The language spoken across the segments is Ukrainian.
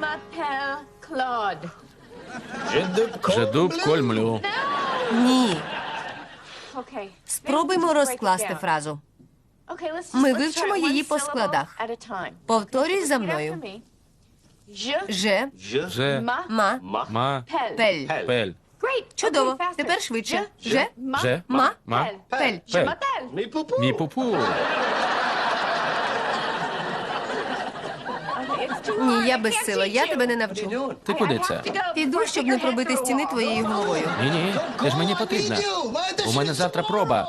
m'appelle Claude. Жедуб кольмлю. Ні. Okay. Спробуймо розкласти фразу. Ми вивчимо її по складах. Повторюй за мною. Же, Же. ма, Ма. пель. Пель. Чудово. Тепер швидше. Же, Же. ма, Ма. пель. Пель. Мій пупу. Ні, я безсила, я тебе не навчу. Ти куди це? Піду, щоб не пробити стіни твоєю головою. Ні, ні. Ти ж мені потрібна. У мене завтра проба.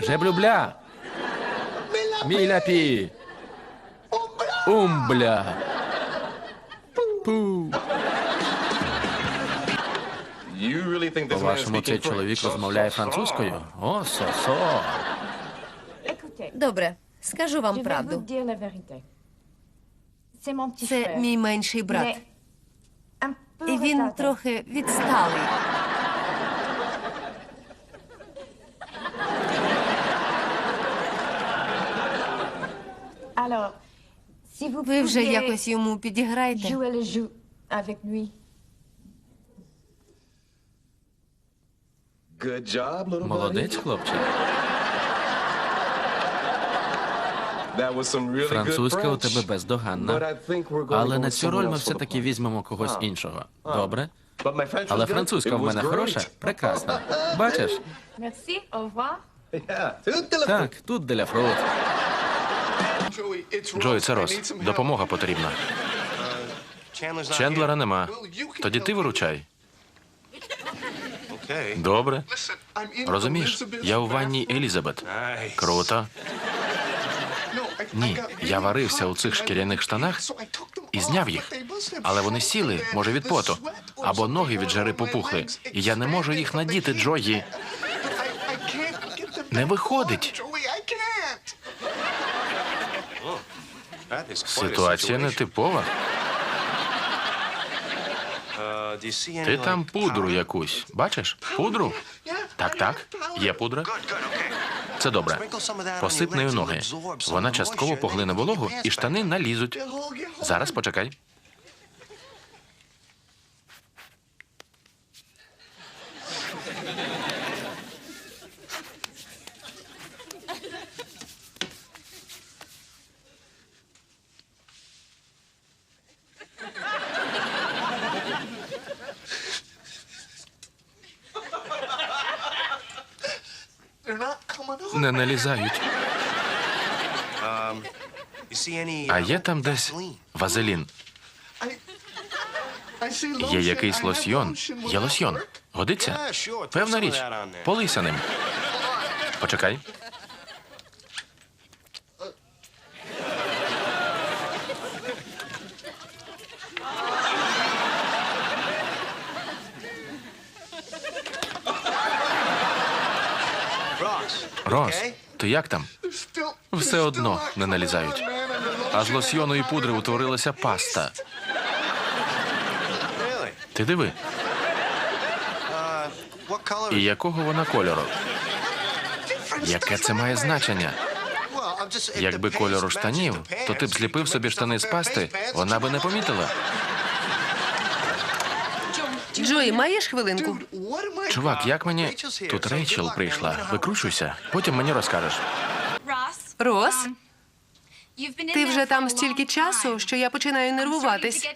Жеблюбля. Міляпі. Умбля. Пу. По-вашому, цей чоловік розмовляє французькою? О, со-со. Добре, скажу вам правду. Це мій менший брат. І він трохи відсталий. Ви вже якось йому підіграєте. Молодець, хлопчик. Французька у тебе бездоганна. Але на цю роль ми все-таки візьмемо когось іншого. Добре? Але французька в мене хороша, прекрасна. Бачиш? Так, тут деля фрут. Джой, це Рос. Допомога потрібна. Чендлера нема. Тоді ти виручай. Добре. Розумієш, я у ванні Елізабет. Круто. Ні, я варився у цих шкіряних штанах і зняв їх. Але вони сіли, може, від поту. Або ноги від жари попухли. І я не можу їх надіти, Джої. Не виходить. Ситуація нетипова. Ти там пудру якусь. Бачиш? Пудру? Так, так. Є пудра. Це добре. Посип нею ноги. Вона частково поглине вологу, і штани налізуть. Зараз почекай. Не налізають. А є там десь вазелін. Є якийсь лосьйон. Є лосьйон. Годиться? Певна річ. Полися ним. Почекай. Рос, ти як там? Все одно не налізають. А з лосьйону пудри утворилася паста. Ти диви, і якого вона кольору? Яке це має значення? Якби кольору штанів, то ти б зліпив собі штани з пасти, вона би не помітила. Джої, маєш хвилинку? Чувак, як мені. Тут Рейчел прийшла. Викручуйся, потім мені розкажеш. Рос, ти ти вже там стільки часу, що я починаю нервуватись.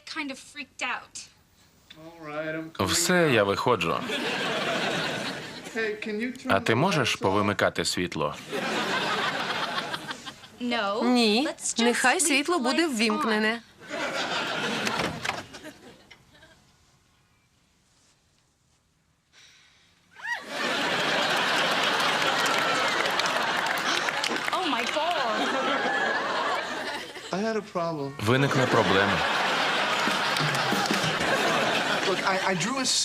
Все, я виходжу. А ти можеш повимикати світло? Ні, нехай світло буде ввімкнене. Виникла проблема.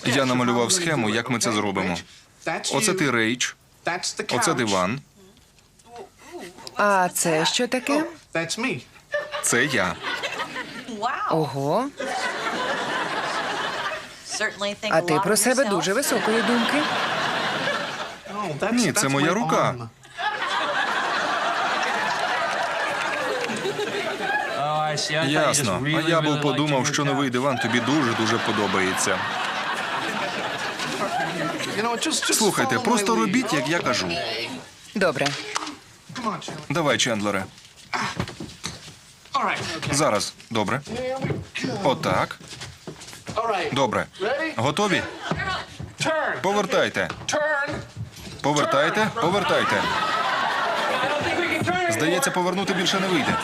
Я намалював схему, як ми це зробимо. Оце ти рейч, оце диван, А це що таке? це я. Ого. А ти про себе дуже високої думки. Ні, це моя рука. Ясно. А я був подумав, що новий диван тобі дуже-дуже подобається. Слухайте, просто робіть, як я кажу. Добре. Давай, Чендлере. Зараз. Добре. Отак. Добре. Готові? Повертайте. Повертайте, повертайте. Здається, повернути більше не вийде.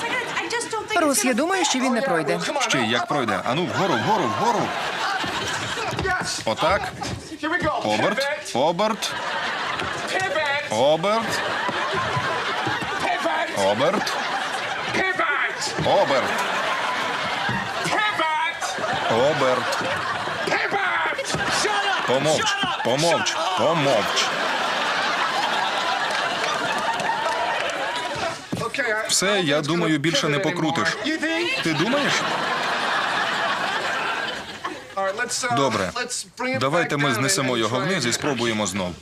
Рус, я думаю, що він не пройде. Ще як пройде. Ану, вгору, вгору, вгору. Отак. Оберт, оберт, оберт, оберт, оберт, оберт. Помовч, помовч, помовч. Все, я думаю, більше не покрутиш. Ти думаєш? Добре. Давайте ми знесемо його вниз і спробуємо знов.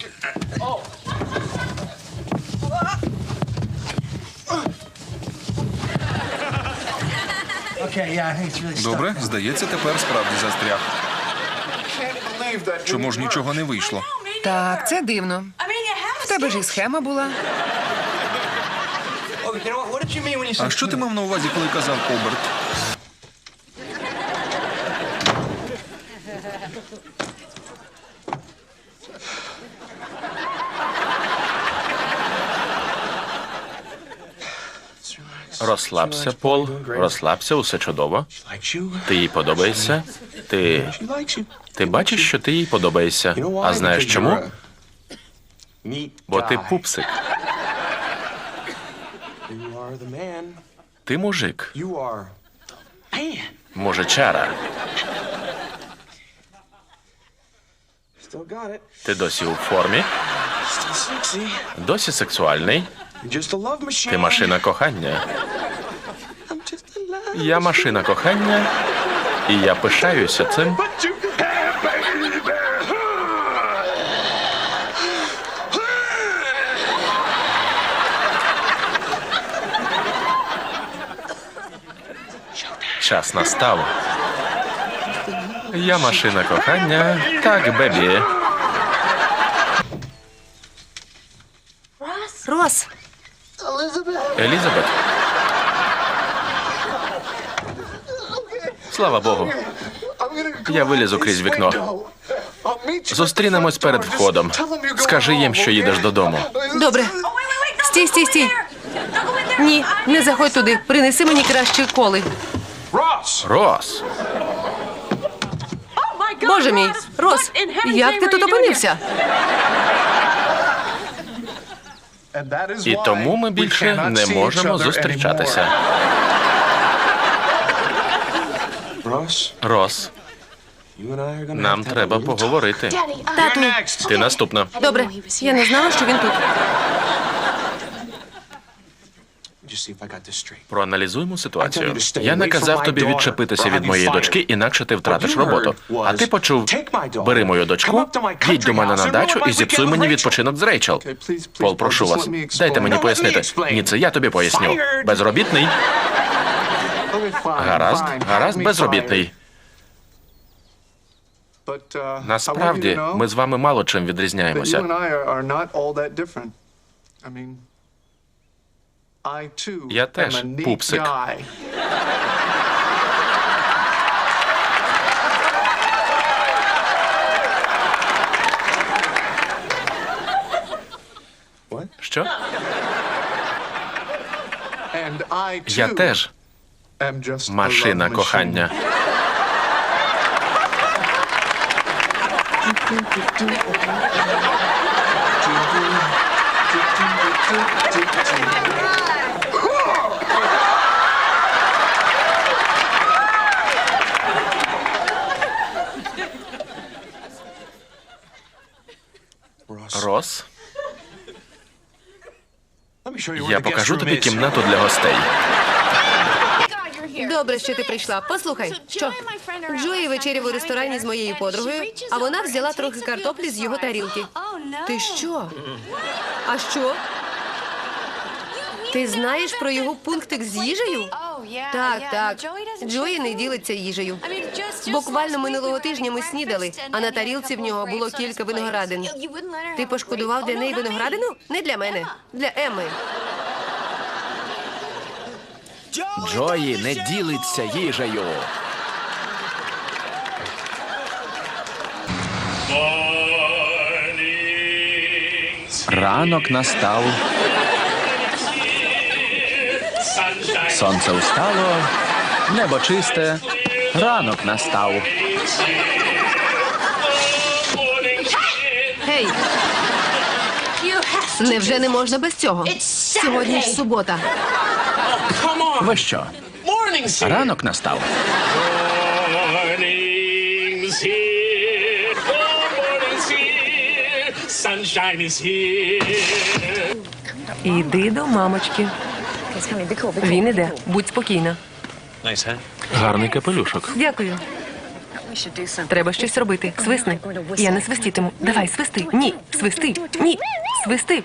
Добре, здається, тепер справді застряг. Чому ж нічого не вийшло? Так, це дивно. В тебе ж і схема була. А що ти мав на увазі, коли казав оберт? Розслабся, Пол. Розслабся, усе чудово. Ти їй подобаєшся. Ти. Ти бачиш, що ти їй подобаєшся. А знаєш чому? Бо ти пупсик. Ти мужик. Мужичара. Ти досі у формі, досі сексуальний. Ти машина кохання. Я машина кохання, і я пишаюся цим. Час настав. Я машина кохання. Так, бебі. Рос, Елізабет. Слава Богу. Я вилізу крізь вікно. Зустрінемось перед входом. Скажи їм, що їдеш додому. добре. Стій, стій, стій. Ні, не заходь туди. Принеси мені краще коли. Рос, Боже мій, Рос, як ти тут опинився? і тому ми більше не можемо зустрічатися. Рос, нам треба поговорити. Тату, Ти наступна. добре. Я не знала, що він тут. Проаналізуємо ситуацію. Я наказав тобі відчепитися від моєї дочки, інакше ти втратиш роботу. А ти почув: бери мою дочку, їдь до мене на дачу і зіпсуй мені відпочинок з Рейчел. Пол, прошу вас, дайте мені пояснити. Ні, це я тобі поясню. Безробітний. Гаразд, гаразд, безробітний. Насправді, ми з вами мало чим відрізняємося. Я теж пупсик. Що? Я теж машина кохання. Рос, я покажу тобі кімнату для гостей. Добре, що ти прийшла. Послухай, що Джої вечеряв у ресторані з моєю подругою, а вона взяла трохи картоплі з його тарілки. Ти що? А що? Ти знаєш про його пунктик з їжею? Так, так. Джої не ділиться їжею. Буквально минулого тижня ми снідали, а на тарілці в нього було кілька виноградин. Ти пошкодував для неї виноградину? Не для мене, для Еми. Джої не ділиться їжею. Ранок настав. Сонце встало, небо чисте, ранок настав. Гей! Невже не можна без цього? Сьогодні ж субота. Ви що? Ранок настав. Іди до мамочки. Він іде. Будь спокійна. Гарний капелюшок. Дякую. Треба щось робити. Свисни. Я не свистітиму. Давай, свисти. Ні. Свисти. Ні. Свисти.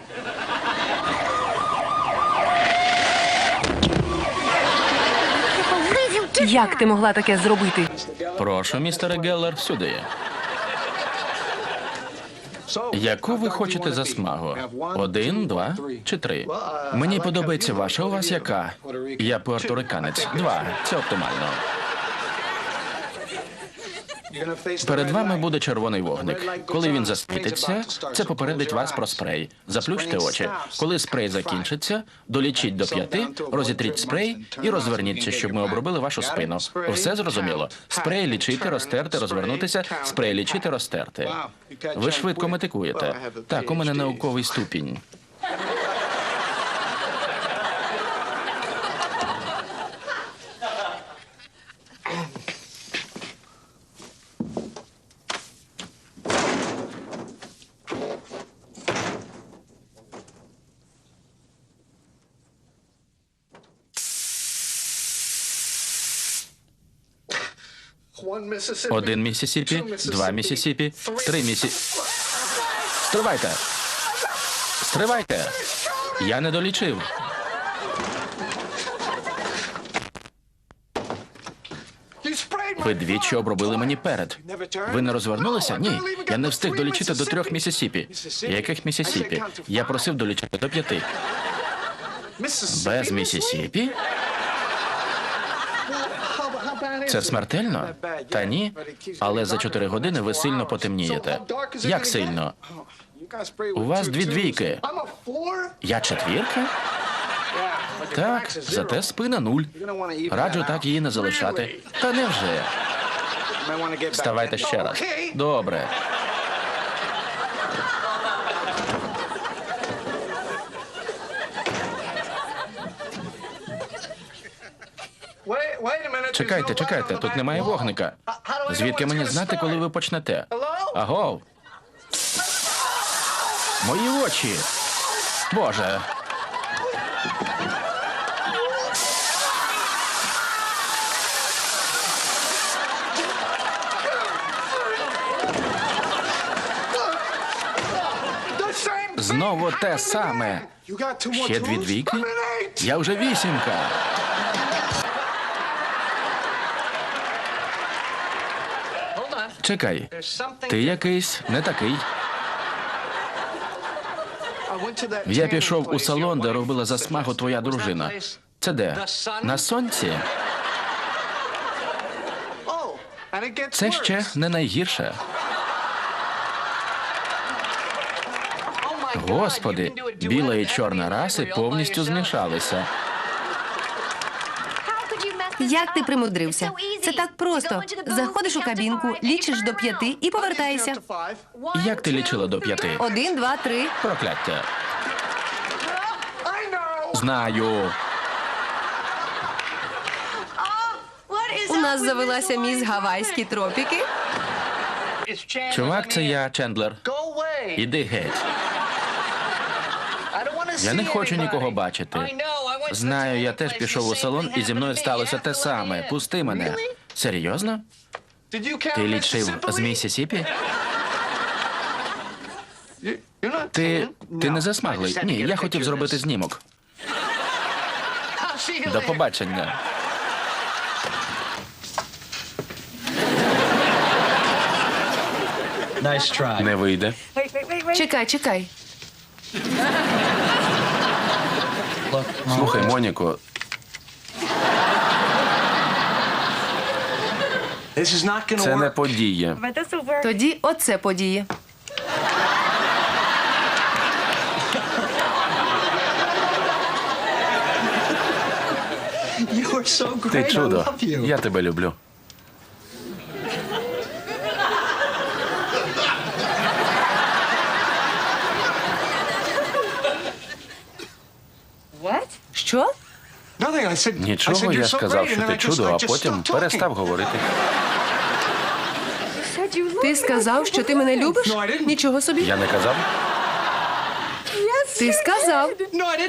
Як ти могла таке зробити? Прошу, містере Геллер, сюди. Яку ви хочете засмагу? Один, два чи три? Мені подобається ваша. У вас яка? Я пуерториканець. Два. Це оптимально. Перед вами буде червоний вогник. Коли він засвітиться, це попередить вас про спрей. Заплющте очі. Коли спрей закінчиться, долічіть до п'яти, розітріть спрей і розверніться, щоб ми обробили вашу спину. Все зрозуміло. Спрей лічити, розтерти, розвернутися. Спрей лічити, розтерти. Ви швидко метикуєте. Так, у мене науковий ступінь. Один Місісіпі, два Місісіпі, три Місі... Стривайте! Стривайте! Я не долічив. Ви двічі обробили мені перед. Ви не розвернулися? Ні. Я не встиг долічити до трьох Місісіпі. Яких Місісіпі? Я просив долічити до п'яти. Без Місісіпі? Це смертельно? Та ні. Але за чотири години ви сильно потемнієте. Як сильно? У вас дві двійки. Я четвірка? Так, зате спина нуль. Раджу так її не залишати. Та невже? Вставайте ще раз. Добре. Чекайте, чекайте, тут немає вогника. Звідки мені знати, коли ви почнете? Агов. Мої очі. Боже. Знову те саме. Ще дві двійки? Я вже вісімка. Чекай, ти якийсь не такий. Я пішов у салон, де робила засмагу твоя дружина. Це де? На сонці? Це ще не найгірше. Господи, біла і чорна раси повністю змішалися. Як ти примудрився? Це так просто. Заходиш у кабінку, лічиш до п'яти і повертаєшся. Як ти лічила до п'яти? Один, два, три. Прокляття. Знаю. У нас завелася міс Гавайські тропіки. Чувак, це я, Чендлер. Іди геть. Я не хочу нікого бачити. Знаю, я теж пішов у салон, і зі мною сталося те саме. Пусти мене. Серйозно? Ти лічив з Місісіпі? Ти ти не засмаглий? Ні, я хотів зробити знімок. До побачення. Не вийде. Чекай, чекай. Слухай, Моніко, це не подія. Тоді оце подія. Ти чудо. Я тебе люблю. Що? Нічого, я сказав, що ти чудо, а потім перестав говорити. Ти сказав, що ти мене любиш? Нічого собі. Я не казав? Ти сказав.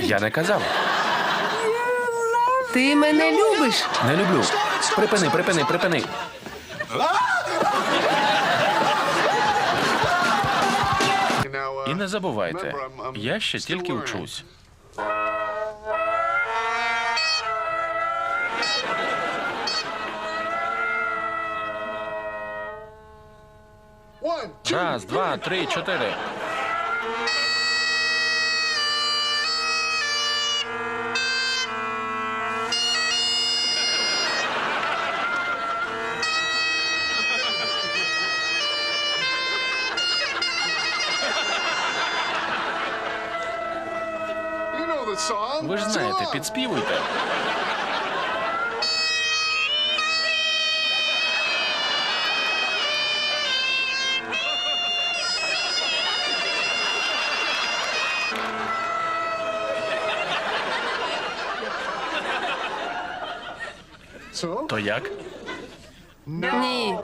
Я не казав. Ти мене любиш. Не люблю. Припини, припини, припини. І не забувайте, я ще тільки вчусь. Раз, два, три, чотири. Ви ж знаєте, підспівуйте. То як? Ні.